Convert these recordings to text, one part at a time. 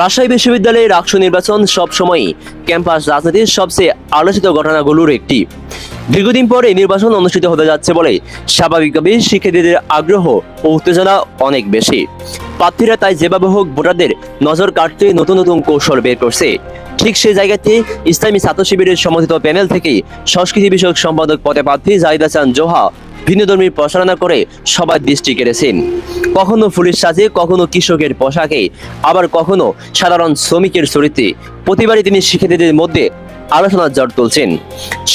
রাজশাহী বিশ্ববিদ্যালয়ের রাকসু নির্বাচন সবসময়ই ক্যাম্পাস রাজনীতির সবচেয়ে আলোচিত ঘটনাগুলোর একটি। দীর্ঘদিন পরে নির্বাচন অনুষ্ঠিত হতে যাচ্ছে বলে স্বাভাবিকভাবে শিক্ষার্থীদের আগ্রহ ও উত্তেজনা অনেক বেশি। প্রার্থীরা তাই যেভাবে হোক ভোটারদের নজর কাটতে নতুন নতুন কৌশল বের করছে। ঠিক সেই জায়গাতে ইসলামী ছাত্র শিবিরের সমর্থিত প্যানেল থেকে সংস্কৃতি বিষয়ক সম্পাদক পদে প্রার্থী জাহিদা চান জোহা ভিন্নধর্মী প্রচারণা করে সবার দৃষ্টি কেড়েছেন। কখনো পুলিশ সাজে, কখনো কৃষকের পোশাকে, আবার কখনো সাধারণ শ্রমিকের চরিত্রে। প্রতিবারই তিনি শিক্ষার্থীদের মধ্যে আলোচনার জ্বর তুলছেন।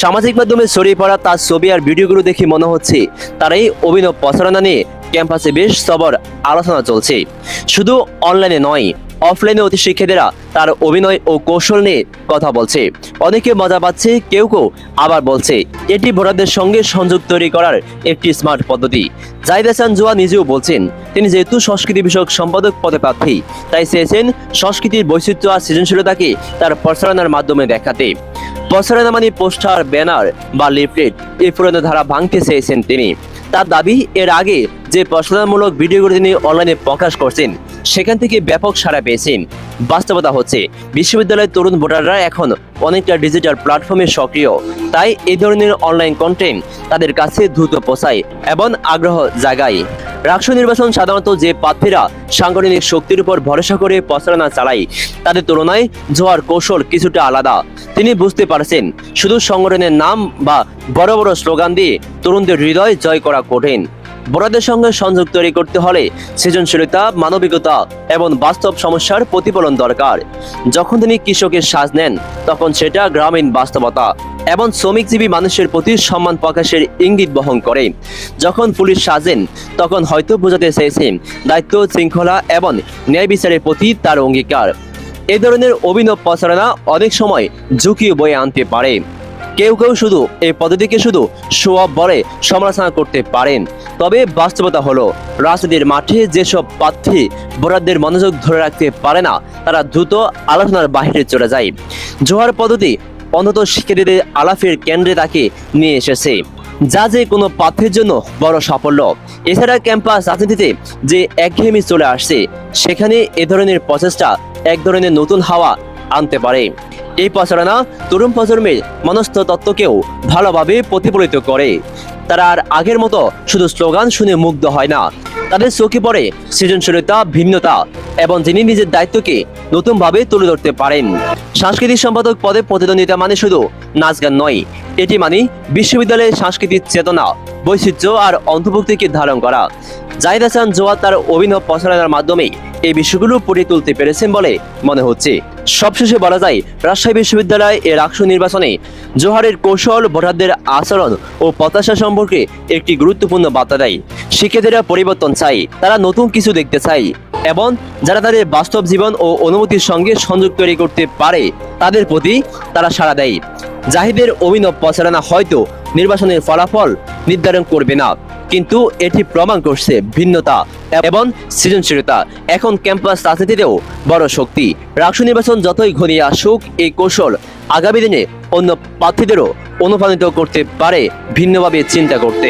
সামাজিক মাধ্যমে ছড়িয়ে পড়া তার ছবি আর ভিডিওগুলো দেখে মনে হচ্ছে তার এই অভিনব প্রচারণা নিয়ে ক্যাম্পাসে বেশ সবর আলোচনা চলছে। শুধু অনলাইনে নয় অফলাইনে অতি শিক্ষার্থীরা তার অভিনয় ও কৌশল নিয়ে কথা বলছে। অনেকে মজা পাচ্ছে, কেউ কেউ আবার বলছে, এটি ভোটারদের সঙ্গে সংযোগ তৈরি করার একটি স্মার্ট পদ্ধতি। জাহিদ হাসান জোয়া নিজেও বলছেন, তিনি যেহেতু সংস্কৃতি বিষয়ক সম্পাদক পদে প্রার্থী, তাই চেয়েছেন সংস্কৃতির বৈচিত্র্য আর সৃজনশীলতাকে তার প্রচারণার মাধ্যমে দেখাতে। প্রচারণা মানে পোস্টার, ব্যানার বা লিফলেট, এই পুরনো ধারা ভাঙতে চেয়েছেন তিনি। তার দাবি এর আগে যে প্রচারণামূলক ভিডিওগুলো তিনি অনলাইনে প্রকাশ করছেন, সেখান থেকে ব্যাপক সাড়া পেয়েছেন। বাস্তবতা হচ্ছে, বিশ্ববিদ্যালয়ের তরুণ ভোটাররা এখন অনেকটা ডিজিটাল প্ল্যাটফর্মে সক্রিয়। তাই এই ধরনের অনলাইন কন্টেন্ট তাদের কাছে দ্রুত পৌঁছায় এবং আগ্রহ জাগায়। রাষ্ট্র নির্বাচন সাধারণত যে প্রার্থীরা সাংগঠনিক শক্তির উপর ভরসা করে প্রচারণা চালায়, তাদের তুলনায় জোয়ার কৌশল কিছুটা আলাদা। তিনি বুঝতে পারছেন, শুধু সংগঠনের নাম বা বড় বড় স্লোগান দিয়ে তরুণদের হৃদয় জয় করা কঠিন। বড়দের সঙ্গে সংযোগ তৈরি করতে হলে সৃজনশীলতা, মানবিকতা এবং বাস্তব সমস্যার প্রতিফলন দরকার। যখন তিনি কৃষকের সাজ নেন, তখন সেটা গ্রামীণ বাস্তবতা। এবং শ্রমিকজীবী মানুষের প্রতি সম্মান প্রকাশের ইঙ্গিত বহন করে। যখন পুলিশ সাজেন, তখন হয়তো বোঝাতে চেয়েছেন দায়িত্ব, শৃঙ্খলা এবং ন্যায় বিচারের প্রতি তার অঙ্গীকার। এ ধরনের অভিনব প্রচারণা অনেক সময় ঝুঁকিও বয়ে আনতে পারে। কেউ কেউ শুধু এই পদ্ধতিকে শুধু অফ বলে সমালোচনা করতে পারেন। তবে বাস্তবতা হলো, রাজনীতির মাঠে যেসব প্রার্থী ভোটারদের মনোযোগ ধরে রাখতে পারে না, তারা দ্রুত আলোচনার বাইরে চলে যায়। জোহার পদ্ধতি অন্তত শিক্ষার্থীদের আলাফের কেন্দ্রে তাকে নিয়ে এসেছে। যা যে কোনো প্রার্থীর জন্য বড় সাফল্য। এছাড়া ক্যাম্পাস রাজনীতিতে যে একঘেয়েমি চলে আসছে, সেখানে এ ধরনের প্রচেষ্টা এক ধরনের নতুন হাওয়া আনতে পারে। এই প্রচারণা তরুণ প্রজন্মের মনস্থ তত্ত্বকেও ভালোভাবে প্রতিফলিত করে। তারা আর আগের মতো শুধু স্লোগান শুনে মুগ্ধ হয় না তাদের চোখে পড়ে সৃজনশীলতা, ভিন্নতা এবং যিনি নিজের দায়িত্বকে নতুনভাবে তুলে ধরতে পারেন। সাংস্কৃতিক সম্পাদক পদে প্রতিদ্বন্দ্বিতা মানে শুধু নাচ গান নয়, এটি মানে বিশ্ববিদ্যালয়ের সাংস্কৃতিক চেতনা, বৈচিত্র্য আর অন্তর্ভুক্তিকে ধারণ করা। জাহিদ হাসান জোয়া তার অভিনব প্রচারণার মাধ্যমে এই বিষয়গুলো ফুটিয়ে তুলতে পেরেছেন বলে মনে হচ্ছে। সবশেষে বলা যায়, রাজশাহী বিশ্ববিদ্যালয় এর আকসু নির্বাচনে জোহারের কৌশল, ভোটারদের আচরণ ও প্রত্যাশা সম্পর্কে একটি গুরুত্বপূর্ণ বার্তা দেয়। শিক্ষার্থীরা পরিবর্তন চাই তারা নতুন কিছু দেখতে চাই এবং যারা তাদের বাস্তব জীবন ও অনুভূতির সঙ্গে সংযোগ তৈরি করতে পারে, তাদের প্রতি তারা সাড়া দেয়। জাহিদের অভিনব প্রচারণা হয়তো নির্বাচনের ফলাফল নির্ধারণ করবে না। কিন্তু এটি প্রমাণ করছে ভিন্নতা এবং সৃজনশীলতা। এখন ক্যাম্পাস রাজনীতিতেও বড় শক্তি। রাষ্ট্র নির্বাচন যতই ঘনিয়ে আসুক, এই কৌশল আগামী দিনে অন্য প্রার্থীদেরও অনুপ্রাণিত করতে পারে ভিন্নভাবে চিন্তা করতে।